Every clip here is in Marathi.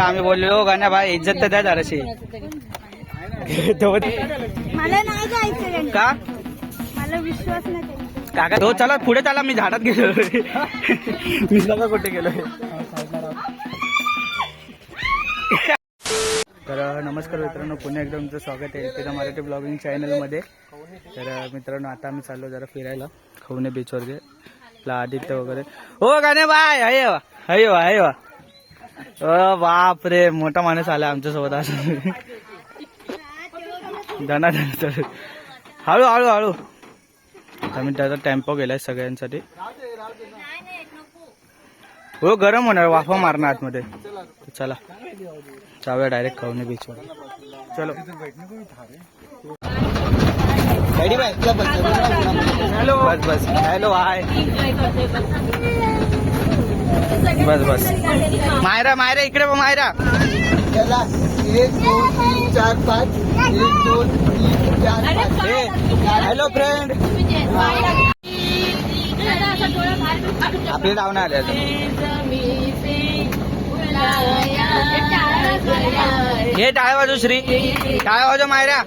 आम्ही बोललो गाण्या भाई इज्जत तर द्या जराशी. मला नाही जायचं. का? मला विश्वास नाही. काका तो चला पुढे चला मी झाडात गेलो. मी सगळं कुठे गेलो तर नमस्कार मित्रांनो पुन्हा एकदा तुमचं स्वागत आहे तिथं मराठी ब्लॉगिंग चॅनलमध्ये तर मित्रांनो आता आम्ही चाललो जरा फिरायला खवणे बीचवर गे आदित्य वगैरे. हो गाणे बाय हय वा हय वा हय वा. बाप रे मोठा माणूस आला आमच्यासोबत आज. धना हळू हळू हळू. आम्ही त्याचा टेम्पो गेलाय सगळ्यांसाठी. हो गरम होणार वाफा मारणार आतमध्ये. चला. जाऊया डायरेक्ट खवणे बीचवर चलो. हॅलो बस बस हॅलो हाय बस बस. मायरा मायरा इकडे बघ मायरा. त्याला एक दोन तीन चार पाच. एक दोन तीन चार पाच. हॅलो फ्रेंड आपले डाऊन आले. हे टाळ्या बाजू श्री. टाळ्या बाजू मायरा.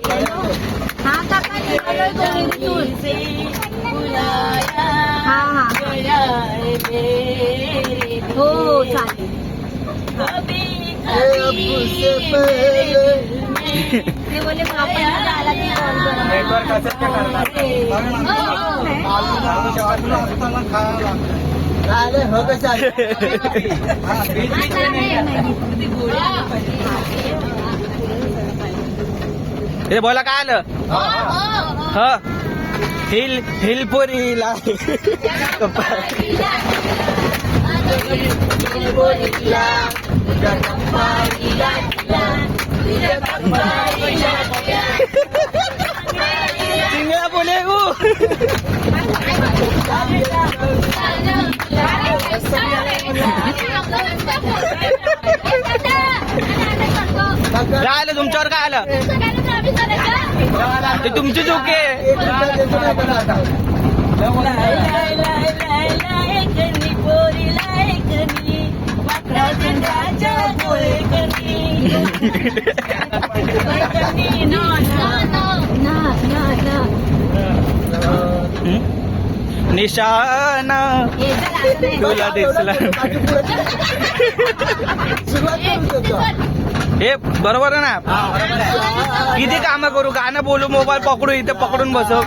हा. हा. हा हो चालेल. उससे पहले ते बोले आपण आला की कॉल करा. नेटवर्क असेल का करणार अरे हो कशा हे बोला काय आलं? ह. हिल हिलपुरीला चिंगळा बोले गो काय आलं तुमच्यावर काय आलं ते तुमचे चूक आहे. निशान. तुला दिसला. सुरुवात हे बरोबर आहे ना किती काम करू गाणं बोलू मोबाईल पकडू इथे पकडून बसव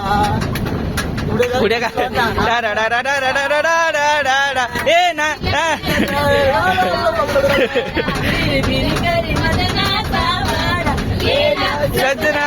पुढे काय ए ना सजना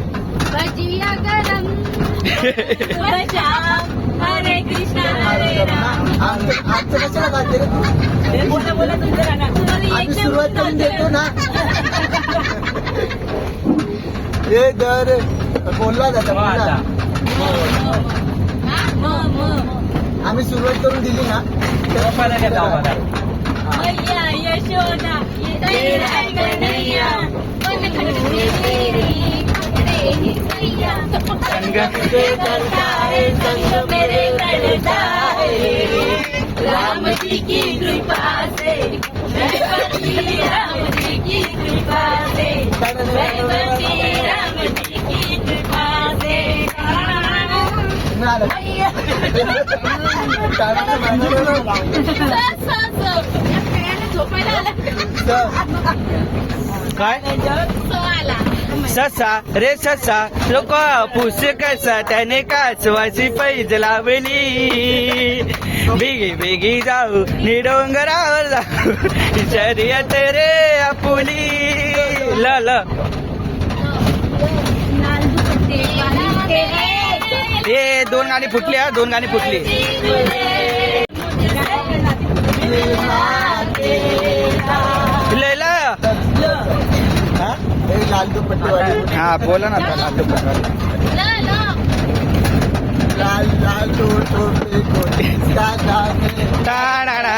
भजिया गरम। हरे कृष्ण हरे राम। आमचं आमचं कशाला गाते रे तू? आम्ही सुरुवात करून देतो ना हे दर बोलला जातं. आम्ही सुरुवात करून दिली ना. तर संग ये करता है संग मेरे करता है राम जी की कृपा से मैं बची राम जी की कृपा से मैं बची राम जी की कृपा से मिळालं. टाळ्या मारणार झोपायला आला तर काय तो आला ससा रे ससा लोक पुस कसा त्याने कासवाची पैज लावली. बेगी बेगी जाऊ निडोंगरावर जाऊ. शर्यत रे आपुली. ल ल. ए दोन गाणी फुटली हा दोन गाणी फुटली. लैला हा? हे लाल दुपट्टेवाली हा बोला ना आता लाल दुपट्टावाली. लाल लाल तो टोपे को इसका नाम है टाळाळा.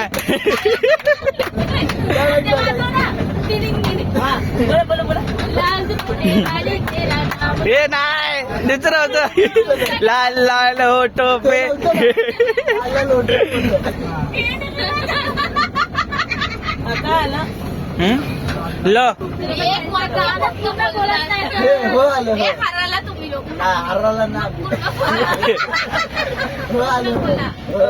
हे नाही दुसरं होतं लाल लाल हो टोपे लाल लोटे हं? ल हे हो आलं हो हराला तुम्ही लोक हा, हरवला ना हो आलं हो. हो.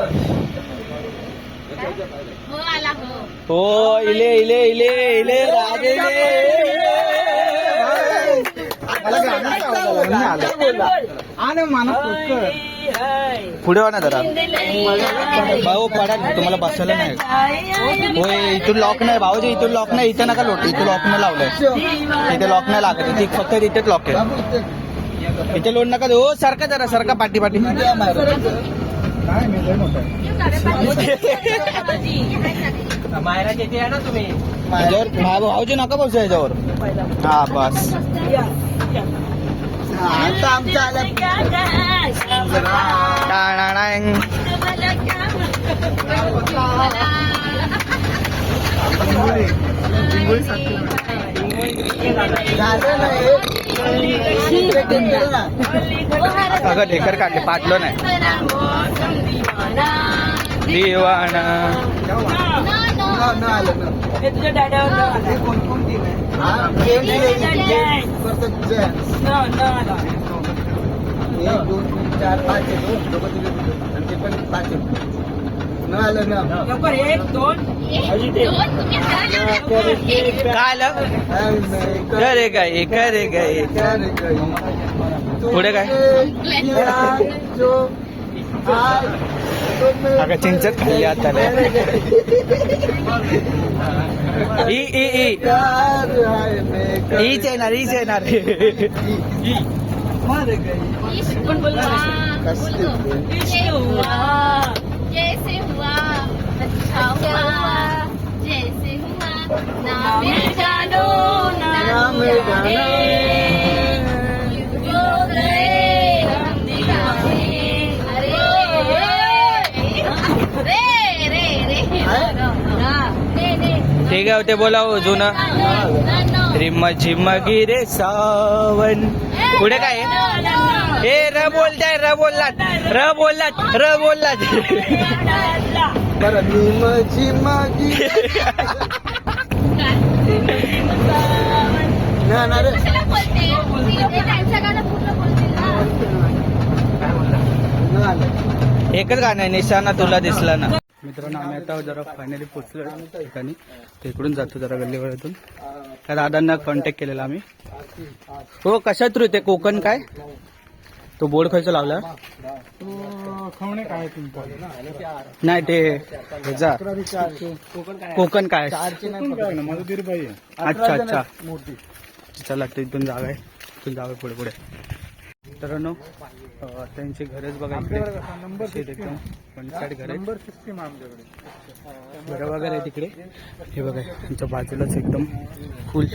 हो आला हो हो इले इले इले इले राजे मला गाणं पुढे वा ना जरा. भाऊ पडा तुम्हाला बसायला नाही. होय इथून लॉक नाही. भाऊजी इथून लॉक नाही. इथं नका लोट. इथून लॉक नाही लावलंय. इथे लॉक नाही लागत. ती फक्त तिथेच लॉक आहे. इथे लोट लोड नका हो सारखा जरा सारखा पाठी पाठी. भाऊजी नका बसू याच्यावर. हा बस. आता आमचं आलं टाणाणांग. अगं ढेकर काढले पाटलो नाही दिवाणा न- न. आलं ना. हे कोण-कोण team आहे? हा, gents, ladies, gents, परत gents. एक दोन तीन चार पाच आहे दोन तिघे. आणि ते पण पाच आहे न आलं ना. काय आलं? हाय, नाही, करे करे गाई करे गई. पुढे काय? तुझ्या जो हाय, तुम्ही- अगं चिंचत खाल्ली आता करे गई. ई ई ई प्यार हाय, मैं करे ईच रे ठीक आहे ते बोला हो जुनं. रिम झिम गिरे सावन. पुढे काय? ए र बोलताय र बोललात. र बोललात र बोललात. ना ना रे. एकच गाणं निशाणा तुला दिसला ना. मित्रांनो आम्ही आता जरा फायनली पोचलो ठिकाणी. तर इकडून जातो जरा गल्लीवळातून त्या दादांना कॉन्टॅक्ट केलेला आम्ही. हो कशात रू ते कोकण काय? तो बोर्ड खर्च लावला. खवणे काय नाही ते ह्याचा. कोकण काय? अच्छा अच्छा. मूर्ती चला तिथून जागा आहे तिथून जागा पुढे पुढे. मित्रांनो त्यांची घरच बघा एकदम साईड घर नंबर सिस्टीम आमच्याकडे. घरं वगैरे तिकडे हे बघा त्यांच्या बाजूलाच एकदम फुल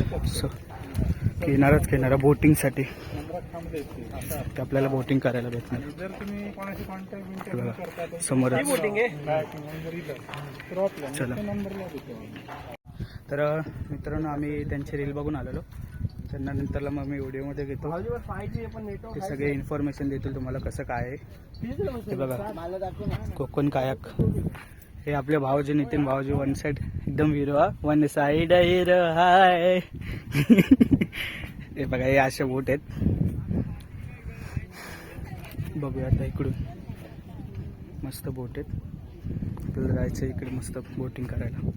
किनाराच किनारा बोटिंगसाठी ते आपल्याला बोटिंग करायला भेटणार. जर तुम्ही कोणाशी कॉन्टॅक्ट बघा समोरच. चला. तर मित्रांनो आम्ही त्यांची रील बघून आलेलो. त्यांना नंतरला मग मी व्हिडिओमध्ये घेतो. ते सगळे इन्फॉर्मेशन देतील तुम्हाला कसं काय आहे. ते बघा. कोकण कायाक. हे आपले भाऊजी नितीन भाऊजी वन साइड एकदम हिरो वन साइड हिरो हाय हे बघा हे असे बोट आहेत. बघूया आता इकडून. मस्त बोट आहेत. आपल्याला जायचं इकडे मस्त बोटिंग करायला.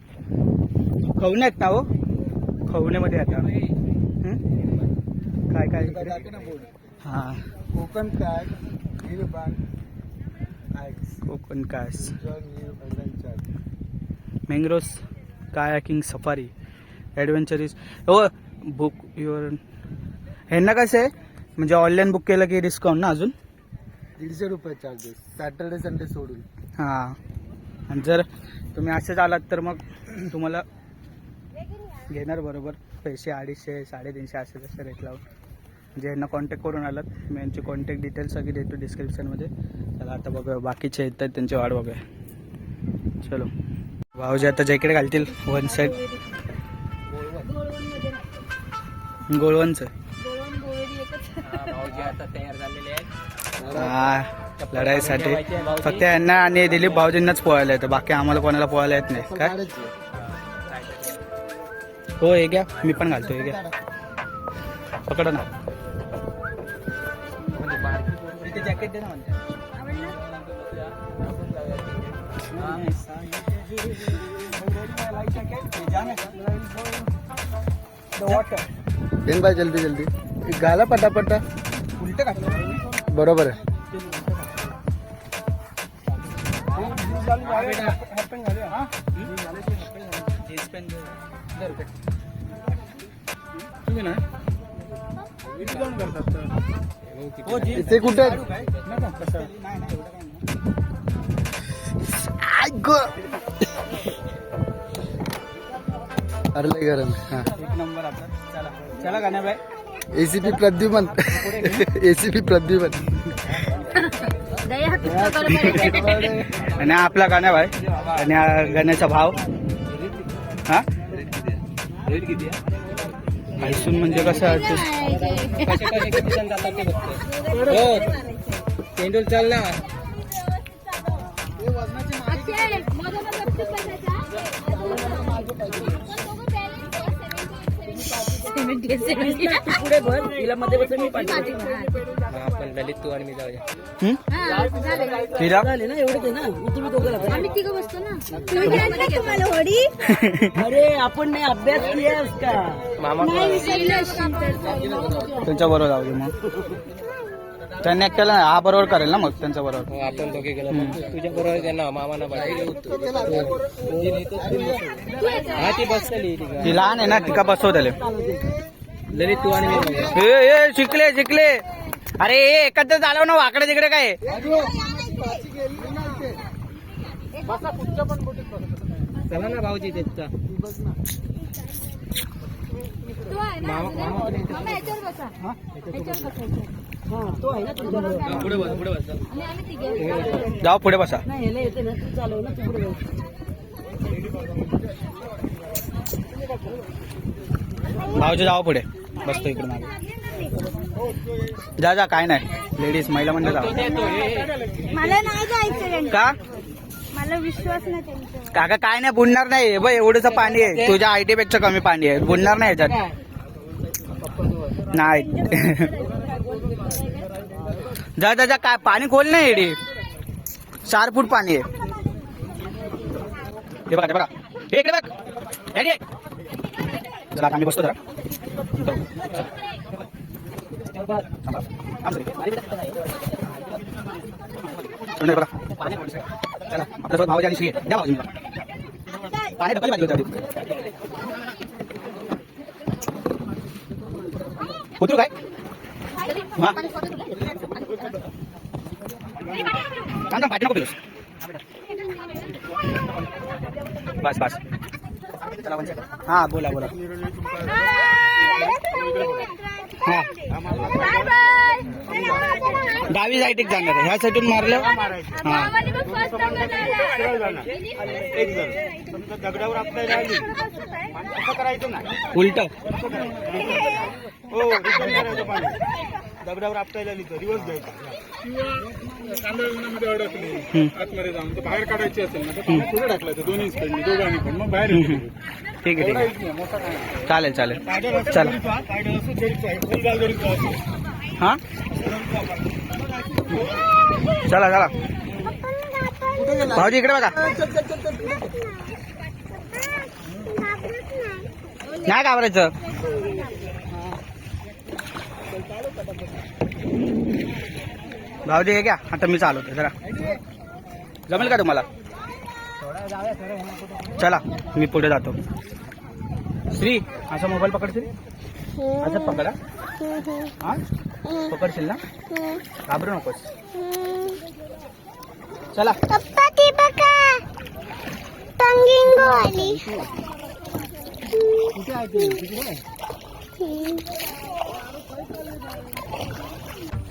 खवणे आहेत ना हो? खवण्यामध्ये आता. हं? काय काय हा. कोकण काय कोकण काय? मँग्रोस कायाकिंग सफारी ॲडव्हेंचरीज हो बुक युअर ह्यांना कसं आहे? म्हणजे ऑनलाईन बुक केलं की डिस्काउंट ना अजून? दीडशे रुपये चार्जेस सॅटर्डे संडे सोडून. हां. आणि जर तुम्ही असेच आलात तर मग तुम्हाला घेणार बरोबर. पैसे अडीचशे साडेतीनशे असे तसे रेट लावून. ज्यांना यांना कॉन्टॅक्ट करून आलात मी यांची कॉन्टॅक्ट डिटेल्स सगळी देतो डिस्क्रिप्शनमध्ये चला आता बघूया बाकीचे येतात त्यांची वाढ बघूया. चलो. भाऊजी आता जॅकेट घालतील वन साईड गोळवणचं हा लढाईसाठी. फक्त यांना आणि दिलीप भाऊजींनाच पोहायला येतं बाकी आम्हाला कोणाला पोहायला येत नाही. काय? हो हे घ्या. मी पण घालतो हे घ्या. पकड ना. जॅकेट दे ना पेन भाई जल्दी जल्दी। गाला पटापटा। उलट घातलं बरोबर आहे जीन्स पॅन्ट तुम्ही ना हो। इथे कुठे अरे लय गरम हा. एक नंबर आता चला चला गाण्या by ACP Pradyuman ACP Pradyuman. आणि आपला गाण्या बाय आणि गाण्याचा भाव. हा? ऐसून म्हणजे कसं artist? पेंडूल चाल ना. पुढे भर. तिला मध्ये बसून मी आपण ललित तू आणि मी जाऊया. झाले. ना एवढे ना. तुम्ही दोघं बसतो ना. होडी? अरे आपण नाही अभ्यास केलास का? मामा. त्यांच्या बरोबर जाऊ मग. त्यांनी केलं हा बरोबर करेल ना मग त्यांच्या बरोबर हो, आपण दोघे गेलो. तुझ्या बरोबर त्यांना मामाना हा ती बसली ती लहान आहे ना तिका बसव त्याले ललित तू आणि मी जाऊया. ए ए शिकले शिकले. अरे ए एकत्र चालव ना वाकडे तिकडे काय? चला ना भाऊजी त्याचा तू आहे ना मामा याच्यावर बसा याच्यावर बसायचं हा तो आहे ना तुझ्या बरोबर पुढे बस पुढे बस आणि आम्ही तिघे जाऊ पुढे बसा नाही याला येते ना तू चालव ना तू पुढे बस. भाऊजी जाऊ पुढे. बसतो इकडे मागे. जा जा काय नाही. लेडीज महिला जाऊ मला नाही जायचं का? मला विश्वास नाही काका काय नाही बुडणार नाही. बघ एवढंच पाणी आहे. तुझ्या आयटी पेक्षा कमी पाणी आहे. बुडणार नाही याच्यात नाही. जा जा जा काय पाणी खोल नाही एडी चार फूट पाणी आहे. हे बघा बघा. हे इकडे बघ. एडी चला आम्ही बसतो जरा थांबा. थांब सरी. थंड आहे बघा चला आपल्यासोबत भावाजी आणि श्री आहे. द्या भाऊजी पाणी ढकली पाहिजे होती उतरू काय हा थांब थांब पाठी नको फिरूस. बस बस चला म्हणजे हा बोला बोला हा डावी साईड एक जाणार आहे. ह्या साईडून मारलं? हा दगडावर आपल्याला करायचं नाही उलट. हो रिटर्न करायचं पाणी दगडावर आपटायला आली तर रिवर्स द्यायचं. तांदळामध्ये अडकली आतमध्ये जाऊन तर बाहेर काढायची असेल ना पुढे टाकलं दोन्ही साईडनी दोघांनी पण. मग बाहेर. ठीक आहे ठीक आहे. चालेल चालेल. चला. हां? हा चला चला. भाऊजी इकडे बघा. नाही घाबरायचं. भाऊजी हे घ्या. आता मी चालवतो जरा. जमेल का तुम्हाला? चला मी पुढे जातो. श्री असा मोबाईल पकडशील? असं पकडा. हा? पकडशील ना? घाबरू नकोस. चला. कुठे आहे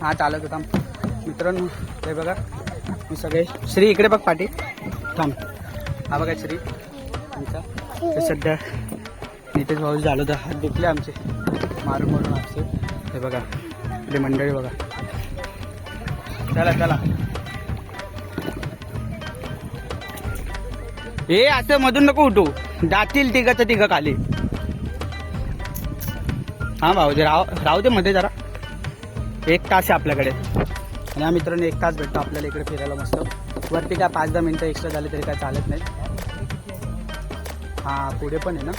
हा चालत होता. मित्रांनो हे बघा. मी सगळे श्री इकडे बघ पाठी थांब. हा बघा श्री. आमचा ते सध्या नितेश भाऊ झालो तर हात दुखले आमचे. मारून मारून आमचे. हे बघा. ते मंडळी बघा. चला चला. ए असं मधून नको उठू. जातील तिघाचं तिघं खाली. हा भाऊ दे राव राहू दे मध्ये जरा. एक तास आहे आपल्याकडे. आणि हा मित्रांनो एक तास भेटतो आपल्याला इकडे फिरायला मस्त. वरती काय पाच दहा मिनटं एक्स्ट्रा झाले तरी काय चालत नाही. हा पुढे पण आहे ना?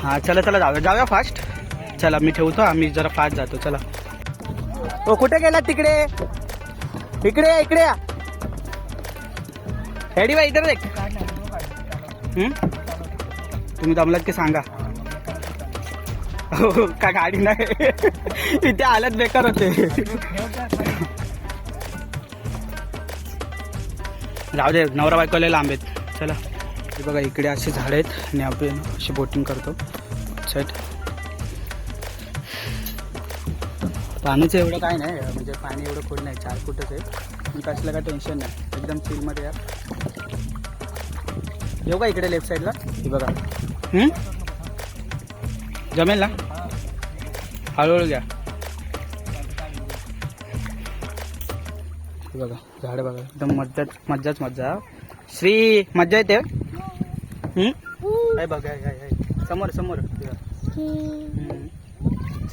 हा चला चला जाऊया जाऊया फास्ट चला मी ठेवतो आम्ही जरा फास्ट जातो चला. हो कुठे गेला तिकडे? इकडे या, इकडे या. हेडी बाई इकडे देख. तुम्ही जमलात की सांगा. हो का गाडी नाही. इथे आल्यात बेकार होते. जाऊ दे नवरा बायकोला लांब आहेत. चला. हे बघा इकडे असे झाड आहेत. आणि आपण अशी बोटिंग करतो. साईड पाणीचं एवढं काय नाही म्हणजे पाणी एवढं खोल नाही चार फुटच आहे. पण कसलं काय टेन्शन नाही. एकदम चिलमध्ये या. येऊ का इकडे लेफ्ट साईडला हे बघा. जमेल ना? हळूहळू घ्या. हे बघा झाड बघा. एकदम मज्जाच मज्जाच मज्जा. श्री मज्जा येते. काय बघा हाय, हाय, हाय. समोर समोर.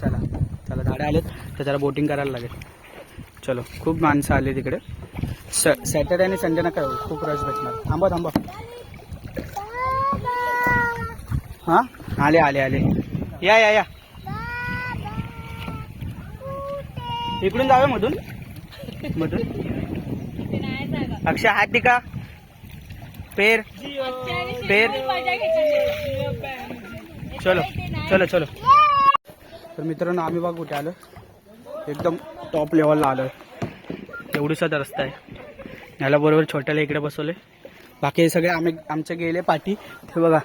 चला चला झाडे आलेत तर जरा बोटिंग करायला लागेल. चलो खूप माणसं आली तिकडे. स सॅटर्डे आणि संडे नका. खूप रश भेटणार. थांबा थांबा. हां? आले आले आले. या या या. इकडून जाऊया मधून? मधून? अक्षय हात टिका. पेर. पेर। चलो चलो चलो। तर मित्रांनो आम्ही बघ कुठे आलो. एकदम टॉप लेवलला आलो. एवढीसाच रस्ता आहे. याला बरोबर छोट्याला इकडे बसवले बाकी हे सगळे आम्ही आमचे गेले पाठी. ते बघा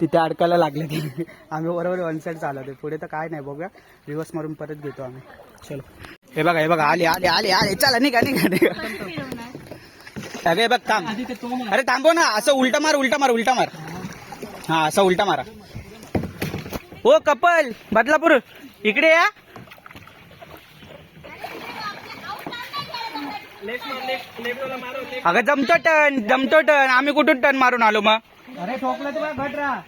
तिथे अडकायला लागले ते. आम्ही बरोबर वन साईड चालवते पुढे तर काय नाही बघूया. रिवर्स मारून परत घेतो आम्ही. चलो. हे बघा हे बघा आले आले आले आले. चला निघा निघा निघा. अरे बघ थांब. अरे थांबव ना असं उलटा मार उलटा मार उलटा मार. हा असं उलटा मारा. हो कपल बदलापूर इकडे या. अगं जमतो टन जमतो टन. आम्ही कुठून टन मारून आलो मग? अरे ठोकलं तुला घट राहा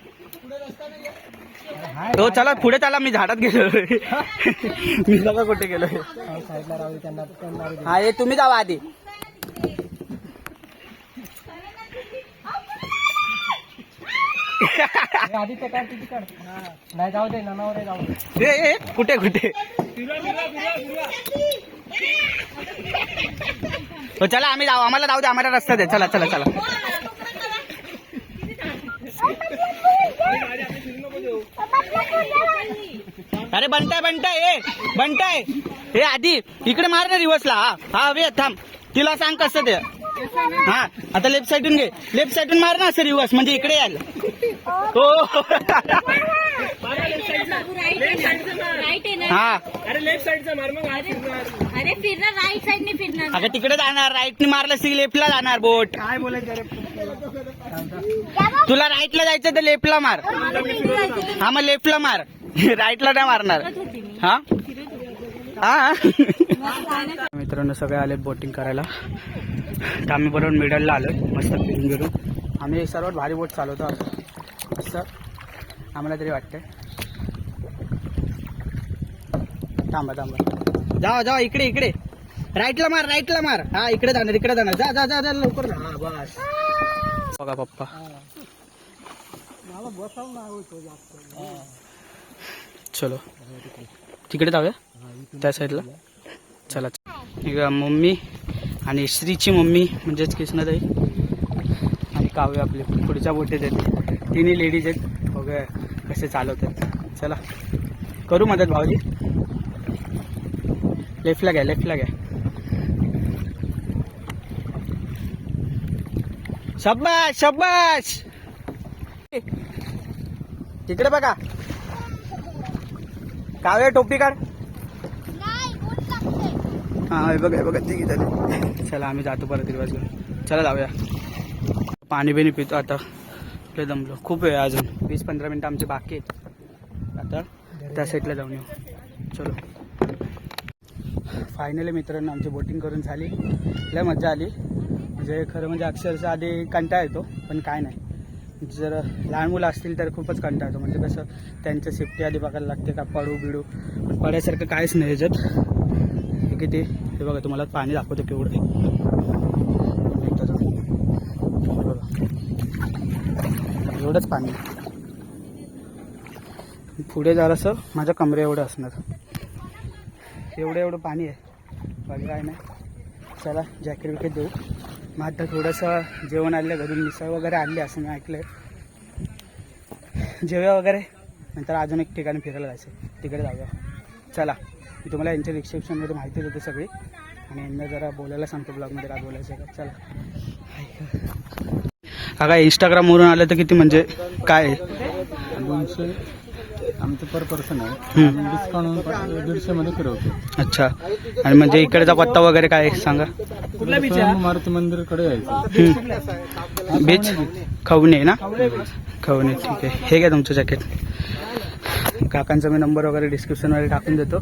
हो चला पुढे चला मी झाडात गेलो. मी बघा कुठे गेलो. हा हे तुम्ही जावा आधी. आधीच काढ काढ नाही जाऊ दे ननावर जाऊ दे. ए, कुठे कुठे? हो, चला आम्ही जाऊ. आम्हाला जाऊ दे आम्हाला रस्ता दे. चला चला चला. अरे बनताय बनताय ए बनताय. हे आधी इकडे मार ना रिवर्सला हा हा वे थांब. तिला सांग कसं ते. हा आता लेफ्ट साईडून घे. लेफ्ट साईडून मार ना असं रिवर्स म्हणजे इकडे याल. हो. राईट हा. अरे फिरणार राईट साईडने फिरणार अगं तिकडे जाणार राईटने मारलं सी लेफ्टला जाणार बोट. काय बोलायचं रे? तुला राईटला जायचं तर लेफ्टला मार. हा मग लेफ्टला मार. राईटला नाही मारणार. हा? हा? मित्रांनो सगळे आले बोटिंग करायला. तर आम्ही बरोबर मिडलला आलोय. मस्त फिरून फिरून आम्ही सर्वात भारी बोट चालवतो असं. असं आम्हाला तरी वाटतंय. थांबा थांबा. जावा जावा इकडे इकडे. राईटला मार राईटला मार. हा इकडे जाणार इकडे जाणार. जा जा जा जा लवकर जा. हा बस. बघा पप्पा. चलो. तिकडे जाऊया? त्या साईडला चला. मम्मी आणि श्रीची मम्मी म्हणजेच कृष्णाताई आणि काव्य आपले पुढच्या बोटेत आहेत. तिन्ही लेडीज आहेत. वगैरे कसे चालवतात. चला. करू मदत भाऊजी. लेफ्टला घ्या लेफ्टला घ्या. शब्बाश शब्बाश तिकडे बघा. काव्या टोपी काढ. हा हे बघा बघा ठीक झाले. चला आम्ही जातो परत दिवस घेऊन चला जाऊया. पाणी बिणी पितो आता. लय जमलो खूप वेळ अजून. वीस पंधरा मिनटं आमचे बाकी आहेत. आता त्या साईडला जाऊन येऊ. चलो. फायनली मित्रांनो आमची बोटिंग करून झाली. लय मजा आली. म्हणजे खरं म्हणजे अक्षरशः आधी कंटाळा येतो पण काय नाही. जर लहान मुलं असतील तर खूपच कंटाळा येतो. म्हणजे कसं त्यांच्या सेफ्टी आधी बघायला लागते का पडू बिडू. पण पडायसारखं काहीच नाही याच्यात. हे किती हे बघा तुम्हाला पाणी दाखवतो केवढं. बघा. एवढंच पाणी. पुढे जरासं माझ्या कमरे एवढं असणार. एवढं एवढं पाणी आहे. बाकी काय नाही. चला जॅकेट विकेट देऊ. मग आता थोडंसं जेवण आणलं घरून. मिसळ वगैरे आणली असं मी ऐकलं जेव्या वगैरे? नंतर अजून एक ठिकाणी फिरायला जायचं तिकडे जाऊया. चला. मी तुम्हाला यांच्या डिस्क्रिप्शनमध्ये माहिती देतो सगळी. आणि यांना जरा बोलायला सांगतो ब्लॉगमध्ये काय बोलायचं आहे. का चला. हा काय इंस्टाग्रामवरून आलं तर किती म्हणजे काय आहे? दोनशे. आमचं पर पर्सन आहे. डिस्काउंट दीडशे मध्ये फिरवतो. अच्छा. आणि म्हणजे इकडचा पत्ता वगैरे काय आहे? सांगा. तसं मारुती मंदिरकडे यायचं. बीच? खवणे ना? खवणे ठीक आहे. हे घ्या तुमचं जॅकेट काकांचा मी नंबर वगैरे डिस्क्रिप्शनमध्ये टाकून देतो.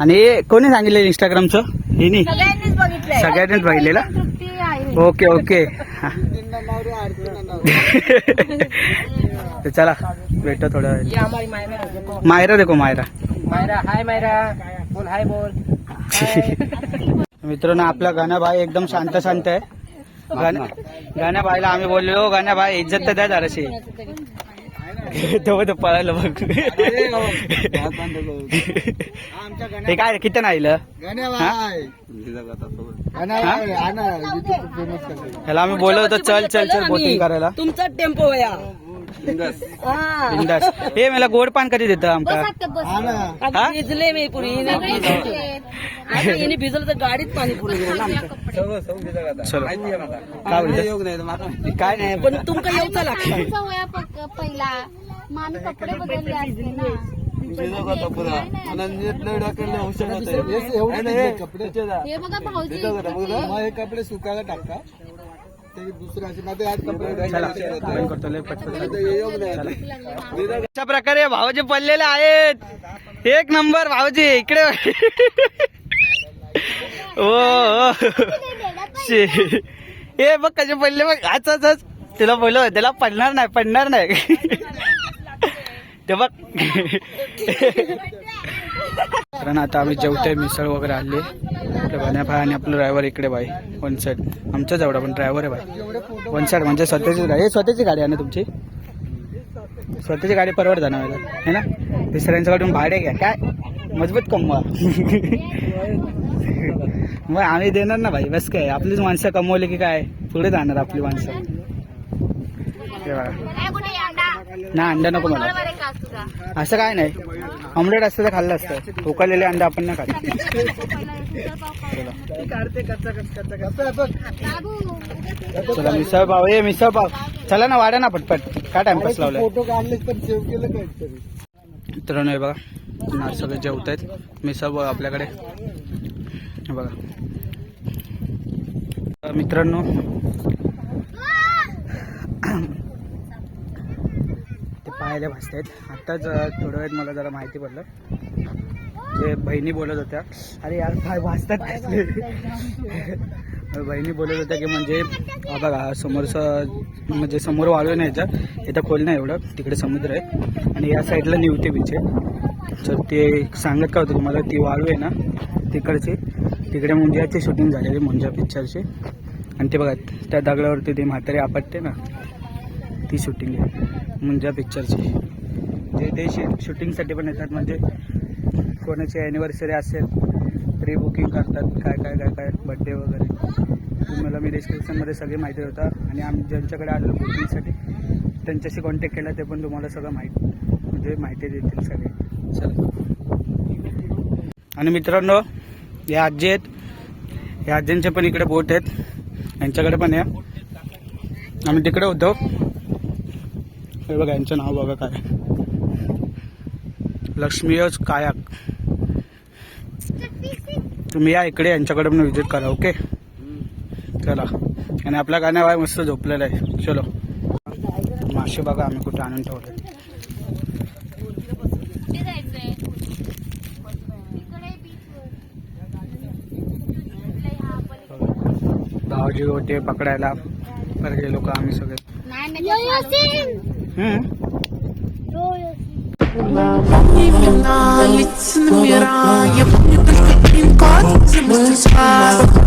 आणि हे कोणी सांगितलं इंस्टाग्रामचं हे नाही सगळ्यांनीच आहे. Okay okay. हा. चला भेटतो वेळ मायरा. देखो मायरा. मायरा हाय मायरा. बोल हाय बोल. मित्रांनो आपला गाणा भाई एकदम शांत शांत आहे. गाण्या गाण्या भाईला आम्ही बोललो गाण्या भाई इज्जत तर द्या जराशी. तो तो पळायला बघ. हे काय किती नाही? ह्याला आम्ही बोललो होतो चल चल चल बोटिंग करायला. तुमचा टेम्पो या. बिंदास. हे. मला गोड पान कधी देतं आमका? हा? भिजले मी पुरी हिने भिजलं तर गाडीत पाणी पुढे गेलं आमचं. चलो. काय बोलतो काय नाही पण तुमका येऊचा लागतं. आमचा वया पक- पहिला. मग आम्ही कपडे बदलले असते ना. हे बघा भाऊजी. किती- कपडे सुकायला टाका. अशा प्रकारे भाऊजी पडलेले आहेत. एक नंबर भाऊजी इकडे ओ शी. ए बघ कसे पडले बघ. आज. तिला बोललो त्याला पडणार नाही पडणार नाही. ते बघ. कारण आता आम्ही जेवतोय मिसळ वगैरे आणली. भाण्या भाई आणि आपलं ड्रायव्हर इकडे बाई वन साईड आमचाच एवढा पण ड्रायव्हर आहे बाई वन साईड म्हणजे स्वतःची गाडी स्वतःची गाडी आहे ना तुमची? स्वतःची गाडी परवडत ना है ना? दुसऱ्यांच्याकडून भाडे घ्या. काय? मजबूत कमवा. मग आम्ही देणार ना भाई बस काय? आपलीच माणसं कमवली की काय? पुढे जाणार आपली माणसं. अंडा ना अंडा नको मला. असं काय नाही. ऑमलेट असतं तर खाल्लं असतं. उकळलेले अंडे आपण नाही खात. बाबू चला मिसळ पाव. ए मिसळ पाव. चला ना वाढा ना पटपट. काय टाइमपास लावलाय? फोटो काढले पण सेव्ह केलं मित्रांनो हे बघा. ना सगळे जेवत आहेत मिसळ बघा आपल्याकडे. बघा. तर मित्रांनो. ते भासत भासतायत. आत्ताच थोडं वेळ मला जरा माहिती पडलं. जे बहिणी बोलत होत्या. अरे यार काय भासतात बहिणी बोलत होत्या की म्हणजे बघा समोरचं म्हणजे समोर वाळू आहे ना इथं खोल नाही एवढं. तिकडे समुद्र आहे. आणि या साईडला निवते बीच आहे. तर ते सांगत का होतं तुम्हाला ती वाळू आहे ना तिकडची. तिकडे म्हणजे मुंजाची शूटिंग झालेली मुंजा पिक्चरची आणि ते बघा त्या दगडावरती ते म्हातारी आपटते ना. ती शूटिंग आहे. मुंजा पिक्चरची ते ते शूटिंगसाठी पण येतात. म्हणजे कोणाची ॲनिव्हर्सरी असेल प्री बुकिंग करतात. काय काय काय काय बड्डे वगैरे. तुम्हाला मी डिस्क्रिप्शनमध्ये सगळी माहिती होता आणि आम्ही ज्यांच्याकडे आलो बुकिंगसाठी त्यांच्याशी कॉन्टॅक्ट केला ते पण तुम्हाला सगळं माहिती म्हणजे माहिती देतील सगळे. चला. आणि मित्रांनो हे आजी आहेत. या आजींचे पण इकडे बोट आहेत. यांच्याकडे पण या. आम्ही तिकडे होतो. हे बघा यांचं नाव बघा काय. लक्ष्मीयच कायाक. तुम्ही या इकडे यांच्याकडे पण व्हिजिट करा ओके चला. आणि आपला गाण्या बाय मस्त झोपलेला आहे. चलो. मासे बघा आम्ही कुठे आणून ठेवले. कुठे भावजी होते पकडायला. पर गेलो का आम्ही सगळे. Имена, минается номера Я помню только пин-код Заместо спать